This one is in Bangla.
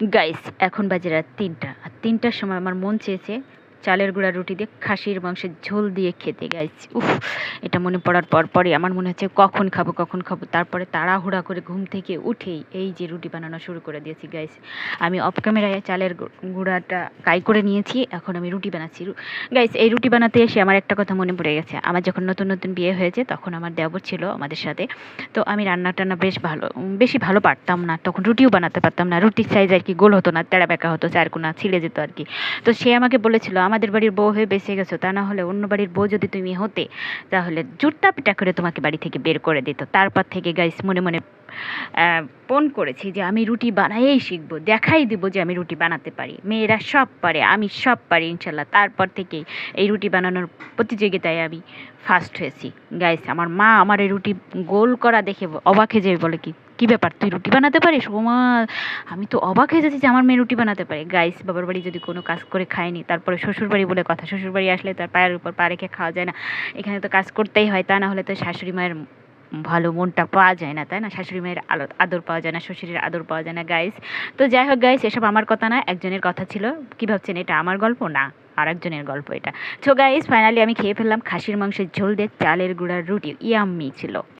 গাইস এখন বাজে রাত তিনটা। আর তিনটার সময় আমার মন চেয়েছে চালের গুঁড়া, রুটি দিয়ে খাসির মাংসের ঝোল দিয়ে খেতে গাইস উফ, এটা মনে পড়ার পর পরই আমার মনে হচ্ছে কখন খাব কখন খাব। তারপরে তাড়াহুড়া করে ঘুম থেকে উঠেই এই যে রুটি বানানো শুরু করে দিয়েছি গাইস আমি অফ ক্যামেরায় চালের গুঁড়াটা কাই করে নিয়েছি, এখন আমি রুটি বানাচ্ছি। গাইস এই রুটি বানাতে এসে আমার একটা কথা মনে পড়ে গেছে। আমার যখন নতুন নতুন বিয়ে হয়েছে, তখন আমার দেবর ছিল আমাদের সাথে। তো আমি রান্না টান্না বেশ ভালো বেশি ভালো পারতাম না। তখন রুটিও বানাতে পারতাম না। রুটির সাইজ আর কি গোল হতো না তেড়া বেঁকা হতো চারকোনা ছিলে যেত আর কি। তো সে আমাকে বলেছিল আমাদের বাড়ির বউ হয়ে বেঁচে গেছো, তা না হলে অন্য বাড়ির বউ যদি তুমি হতে, তাহলে জুট্টা পিটা করে তোমাকে বাড়ি থেকে বের করে দিত। তারপর থেকে গাইস মনে মনে ফোন করেছি যে আমি রুটি বানাইয়েই শিখব, দেখাই দেবো যে আমি রুটি বানাতে পারি। মেয়েরা সব পারে, আমি সব পারি ইনশাল্লাহ। তারপর থেকেই এই রুটি বানানোর প্রতিযোগিতায় আমি ফার্স্ট হয়েছি। গাইস আমার মা আমার এই রুটি গোল করা দেখে অবাক হয়ে যাবে বলে কি? কী ব্যাপার? তুই রুটি বানাতে পারিস? ও মা আমি তো অবাক হয়ে যাচ্ছি যে আমার মেয়ে রুটি বানাতে পারে। গাইস বাবার বাড়ি যদি কোনো কাজ করে খায়নি, তারপরে শ্বশুর বাড়ি বলে কথা শ্বশুর বাড়ি আসলে তার পায়ের উপর পা রেখে খাওয়া যায় না। এখানে তো কাজ করতেই হয়, তা না হলে তো শাশুড়ি মায়ের ভালো মনটা পাওয়া যায় না, তাই না? শাশুড়ি মায়ের আলো, আদর পাওয়া যায় না, শ্বশুরের আদর পাওয়া যায় না গাইস তো যাই হোক গাইস এসব আমার কথা না, একজনের কথা ছিল। কী ভাবছেন, এটা আমার গল্প? না আর একজনের গল্প এটা। তো গাইস ফাইনালি আমি খেয়ে ফেললাম, খাসির মাংসের ঝোল দিয়ে চালের গুঁড়ার রুটি ইয়াম্মি ছিল।